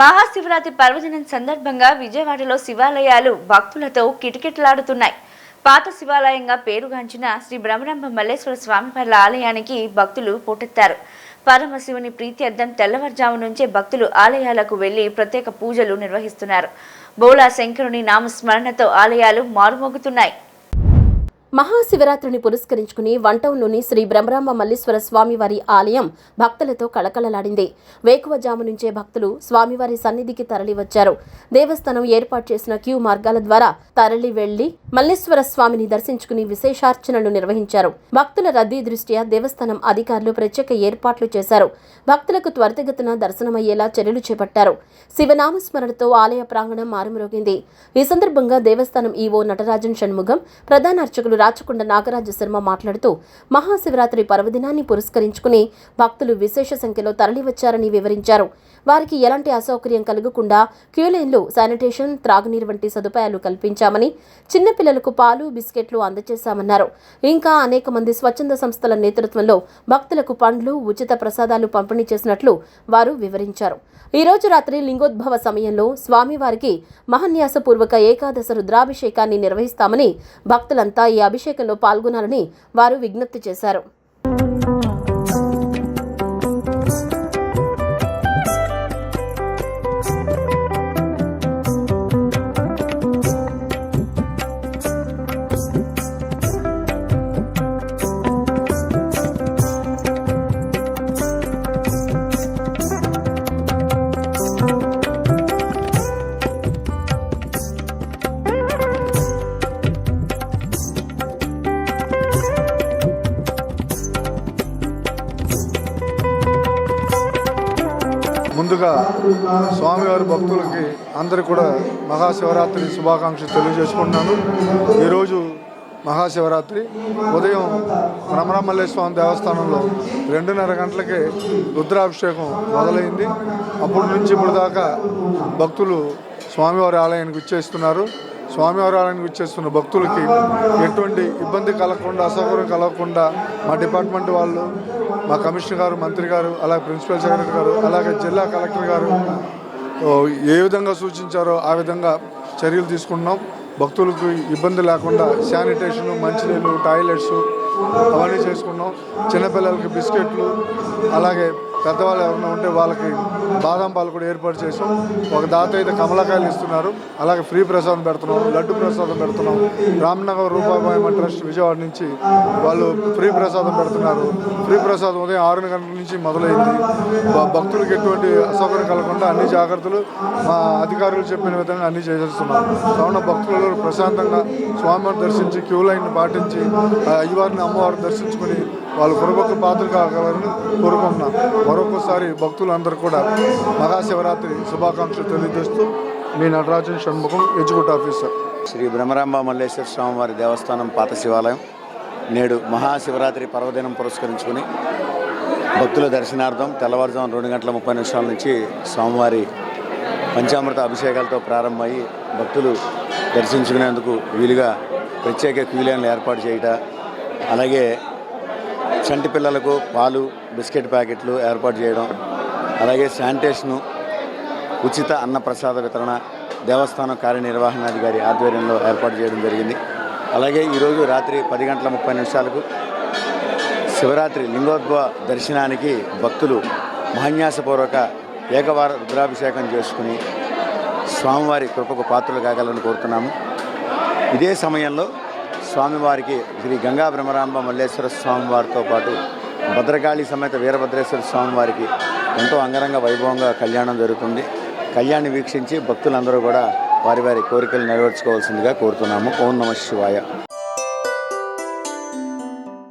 మహాశివరాత్రి పర్వదినం సందర్భంగా విజయవాడలో శివాలయాలు భక్తులతో కిటకిటలాడుతున్నాయి. పాత శివాలయంగా పేరుగాంచిన శ్రీ బ్రహ్మరంభ మల్లేశ్వర స్వామివార్ల ఆలయానికి భక్తులు పోటెత్తారు. పరమశివుని ప్రీత్యర్థం తెల్లవారుజాము నుంచే భక్తులు ఆలయాలకు వెళ్ళి ప్రత్యేక పూజలు నిర్వహిస్తున్నారు. బోలా శంకరుని నామస్మరణతో ఆలయాలు మారుమోగుతున్నాయి. మహాశివరాత్రిని పురస్కరించుకుని వంటంలోని శ్రీ బ్రహ్మరాంబ మల్లీశ్వర స్వామివారి ఆలయం భక్తులతో కళకళలాడింది. వేకువజాము నుంచే భక్తులు స్వామివారి సన్నిధికి తరలివచ్చారు. దేవస్థానం ఏర్పాటు చేసిన క్యూ మార్గాల ద్వారా తరలి వెళ్ళి మల్లేశ్వర స్వామిని దర్శించుకుని విశేషార్చనలు నిర్వహించారు. భక్తుల రద్దీ దృష్ట్యా దేవస్థానం అధికారులు ప్రత్యేక ఏర్పాట్లు చేశారు. భక్తులకు త్వరితగతిన దర్శనమయ్యేలా చర్యలు చేపట్టారు. శివనామస్మరణతో ఆలయ ప్రాంగణం మారుమరోగింది. ఈ సందర్భంగా దేవస్థానం ఈవో నటరాజన్ షణ్ముగం ప్రధాన అర్చకులు రాచకొండ నాగరాజ శర్మ మాట్లాడుతూ మహాశివరాత్రి పర్వదినాన్ని పురస్కరించుకుని భక్తులు విశేష సంఖ్యలో తరలివచ్చారని వివరించారు. వారికి ఎలాంటి అసౌకర్యం కలగకుండా క్యూలైన్లు శానిటేషన్ త్రాగునీరు వంటి సదుపాయాలు కల్పించామని పిల్లలకు పాలు బిస్కెట్లు అందజేశామన్నారు ఇంకా అనేక మంది స్వచ్ఛంద సంస్థల నేతృత్వంలో భక్తులకు పండ్లు ఉచిత ప్రసాదాలు పంపిణీ చేసినట్లు వారు వివరించారు. ఈ రోజు రాత్రి లింగోద్భవ సమయంలో స్వామివారికి మహన్యాసపూర్వక ఏకాదశ రుద్రాభిషేకాన్ని నిర్వహిస్తామని భక్తులంతా ఈ అభిషేకంలో పాల్గొనాలని వారు విజ్ఞప్తి చేశారు. ముందుగా స్వామివారి భక్తులకి అందరికీ కూడా మహాశివరాత్రి శుభాకాంక్షలు తెలియజేసుకుంటున్నాను. ఈరోజు మహాశివరాత్రి. ఉదయం బ్రహ్మరామల్లేశ్వర స్వామి దేవస్థానంలో రెండున్నర గంటలకే రుద్రాభిషేకం మొదలైంది. అప్పటి నుంచి ఇప్పుడు దాకా భక్తులు స్వామివారి ఆలయానికి విచ్చేస్తున్నారు. స్వామివారి ఆలయానికి భక్తులకి ఎటువంటి ఇబ్బంది కలగకుండా అసౌకర్యం కలగకుండా మా డిపార్ట్మెంట్ వాళ్ళు మా కమిషనర్ గారు మంత్రి గారు అలాగే ప్రిన్సిపల్ సెక్రటరీ గారు అలాగే జిల్లా కలెక్టర్ గారు ఏ విధంగా సూచించారో ఆ విధంగా చర్యలు తీసుకున్నాం భక్తులకు ఇబ్బంది లేకుండా శానిటేషన్ మంచినీళ్ళు టాయిలెట్స్ అవన్నీ చేసుకున్నాం. చిన్నపిల్లలకి బిస్కెట్లు అలాగే పెద్దవాళ్ళు ఎవరైనా ఉంటే వాళ్ళకి బాదం పాలు కూడా ఏర్పాటు చేసాం. ఒక దాత అయితే కమలకాయలు ఇస్తున్నారు. అలాగే ఫ్రీ ప్రసాదం పెడుతున్నాం లడ్డు ప్రసాదం పెడుతున్నాం. రామ్నగర్ రూపాయి ట్రస్ట్ విజయవాడ నుంచి వాళ్ళు ఫ్రీ ప్రసాదం పెడుతున్నారు. ఫ్రీ ప్రసాదం ఉదయం ఆరు గంటల నుంచి మొదలైంది. భక్తులకు ఎటువంటి అసౌకర్యం కలగకుండా అన్ని జాగ్రత్తలు మా అధికారులు చెప్పిన విధంగా అన్ని చేసేస్తున్నాం. కావున భక్తులు ప్రశాంతంగా స్వామివారిని దర్శించి క్యూ లైన్ పాటించి ఆ అయ్యవారిని అమ్మవారిని దర్శించుకుని వాళ్ళు కురబొక్క పాత్ర కావాలని కోరుకుంటున్నాం. మరొకసారి భక్తులందరూ కూడా మహాశివరాత్రి శుభాకాంక్షలు తెలియజేస్తూ మీ నటరాజన్ షణ్ముఖం ఎగ్జిక్యూటివ్ ఆఫీసర్ శ్రీ బ్రహ్మరాంబ మల్లేశ్వర స్వామివారి దేవస్థానం పాత శివాలయం. నేడు మహాశివరాత్రి పర్వదినం పురస్కరించుకుని భక్తుల దర్శనార్థం తెల్లవారుజాము రెండు గంటల ముప్పై నిమిషాల నుంచి స్వామివారి పంచామృత అభిషేకాలతో ప్రారంభమయ్యి భక్తులు దర్శించుకునేందుకు వీలుగా ప్రత్యేక క్యూలైన్లు ఏర్పాటు చేయట అలాగే చంటి పిల్లలకు పాలు బిస్కెట్ ప్యాకెట్లు ఏర్పాటు చేయడం అలాగే శానిటేషను ఉచిత అన్నప్రసాద వితరణ దేవస్థానం కార్యనిర్వహణాధికారి ఆధ్వర్యంలో ఏర్పాటు చేయడం జరిగింది. అలాగే ఈరోజు రాత్రి పది గంటల ముప్పై నిమిషాలకు శివరాత్రి లింగోద్భవ దర్శనానికి భక్తులు మహన్యాసపూర్వక ఏకవార రుద్రాభిషేకం చేసుకుని స్వామివారి కృపకు పాత్రలు కాగలని కోరుతున్నాము. ఇదే సమయంలో స్వామివారికి శ్రీ గంగా బ్రహ్మరాంబ మల్లేశ్వర స్వామివారితో పాటు భద్రకాళి సమేత వీరభద్రేశ్వర స్వామివారికి ఎంతో అంగరంగ వైభవంగా కళ్యాణం జరుగుతుంది. కళ్యాణి వీక్షించి భక్తులందరూ కూడా వారి వారి కోరికలు నెరవేర్చుకోవాల్సిందిగా కోరుతున్నాము. ఓం నమ శివాయ.